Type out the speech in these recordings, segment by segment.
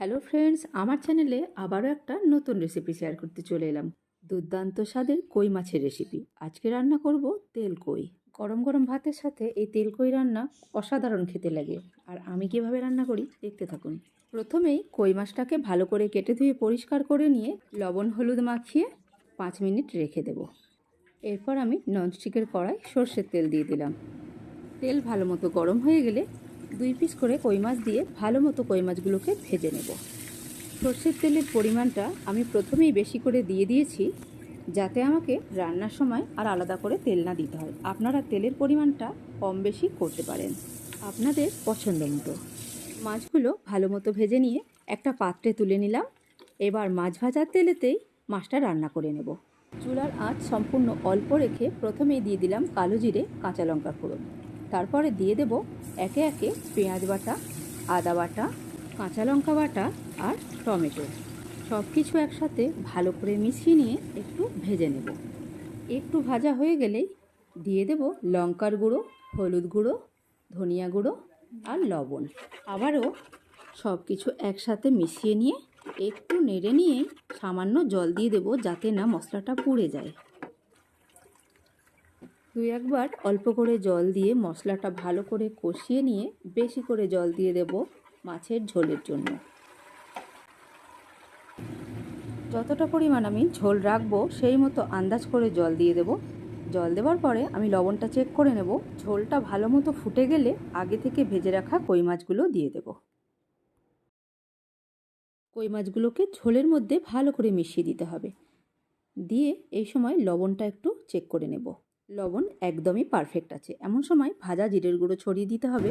Hello friends আমার চ্যানেলে আবারও একটা নতুন রেসিপি শেয়ার করতে চলে এলাম। দুর্দান্ত স্বাদের কই মাছের রেসিপি আজকে রান্না করব তেল কই। গরম গরম ভাতের সাথে এই তেল কই রান্না অসাধারণ খেতে লাগে। আর আমি কীভাবে রান্না করি দেখতে থাকুন। প্রথমেই কই মাছটাকে ভালো করে কেটে ধুয়ে পরিষ্কার করে নিয়ে লবণ হলুদ মাখিয়ে পাঁচ মিনিট রেখে দেব। এরপর আমি ননস্টিকের কড়াই সর্ষের তেল দিয়ে দিলাম। তেল ভালো মতো গরম হয়ে গেলে দুই পিস করে কই মাছ দিয়ে ভালো মতো কই মাছগুলোকে ভেজে নেব। সর্ষের তেলের পরিমাণটা আমি প্রথমেই বেশি করে দিয়ে দিয়েছি, যাতে আমাকে রান্নার সময় আর আলাদা করে তেল না দিতে হয়। আপনারা তেলের পরিমাণটা কম বেশি করতে পারেন। আপনাদের পছন্দ মতো। মাছগুলো ভালো মতো ভেজে নিয়ে একটা পাত্রে তুলে নিলাম। এবার মাছ ভাজার তেলেতেই মাছটা রান্না করে নেব। চুলার আঁচ সম্পূর্ণ অল্প রেখে প্রথমেই দিয়ে দিলাম কালো জিরে, কাঁচা লঙ্কা ফোড়ন। তারপরে দিয়ে দেব একে একে পেঁয়াজ বাটা, আদা বাটা, কাঁচা লঙ্কা বাটা আর টমেটো। সব কিছু একসাথে ভালো করে মিশিয়ে নিয়ে একটু ভেজে নেব। একটু ভাজা হয়ে গেলেই দিয়ে দেব লঙ্কার গুঁড়ো, হলুদ গুঁড়ো, ধনিয়া গুঁড়ো আর লবণ। আবারও সব কিছু একসাথে মিশিয়ে নিয়ে একটু নেড়ে নিয়ে সামান্য জল দিয়ে দেব যাতে না মশলাটা পুড়ে যায়। দুই একবার অল্প করে জল দিয়ে মশলাটা ভালো করে কষিয়ে নিয়ে বেশি করে জল দিয়ে দেব মাছের ঝোলের জন্য। যতটা পরিমাণ আমি ঝোল রাখব সেই মতো আন্দাজ করে জল দিয়ে দেব। জল দেওয়ার পরে আমি লবণটা চেক করে নেব। ঝোলটা ভালো মতো ফুটে গেলে আগে থেকে ভেজে রাখা কই মাছগুলো দিয়ে দেব। কই মাছগুলোকে ঝোলের মধ্যে ভালো করে মিশিয়ে দিতে হবে। দিয়ে এই সময় লবণটা একটু চেক করে নেব। লবণ একদমই পারফেক্ট আছে। এমন সময় ভাজা জিরের গুঁড়ো ছড়িয়ে দিতে হবে।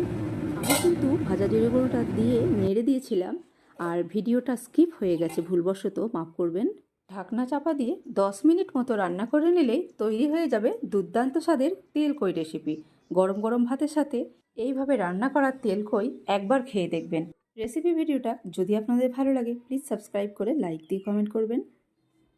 আমি কিন্তু ভাজা জিরের গুঁড়োটা দিয়ে নেড়ে দিয়েছিলাম আর ভিডিওটা স্কিপ হয়ে গেছে, ভুলবশত মাফ করবেন। ঢাকনা চাপা দিয়ে দশ মিনিট মতো রান্না করে নিলেই তৈরি হয়ে যাবে দুর্দান্ত স্বাদের তেল কই রেসিপি গরম গরম ভাতের সাথে এইভাবে রান্না করা তেল কই একবার খেয়ে দেখবেন। রেসিপি ভিডিওটা যদি আপনাদের ভালো লাগে প্লিজ সাবস্ক্রাইব করে লাইক দিয়ে কমেন্ট করবেন।